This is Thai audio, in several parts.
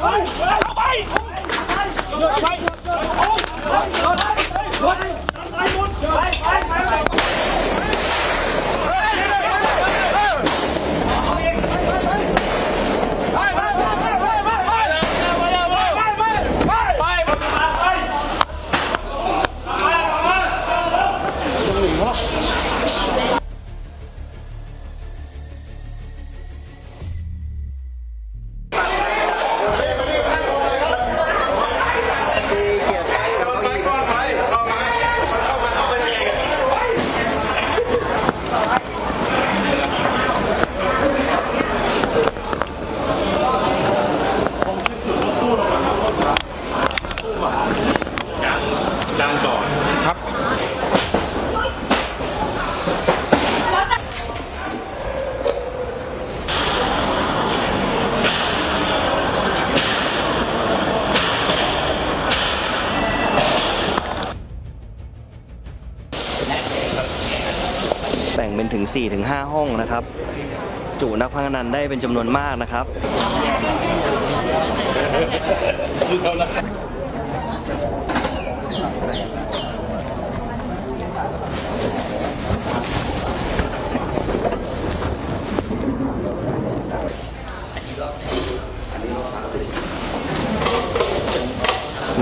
แบ่ งเป็นถึง 4-5 ห้องนะครับ จุนักพนันได้เป็นจำนวนมากนะครับ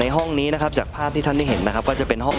ในห้องนี้นะครับจากภาพที่ท่านได้เห็นนะครับ ก็จะเป็นห้อง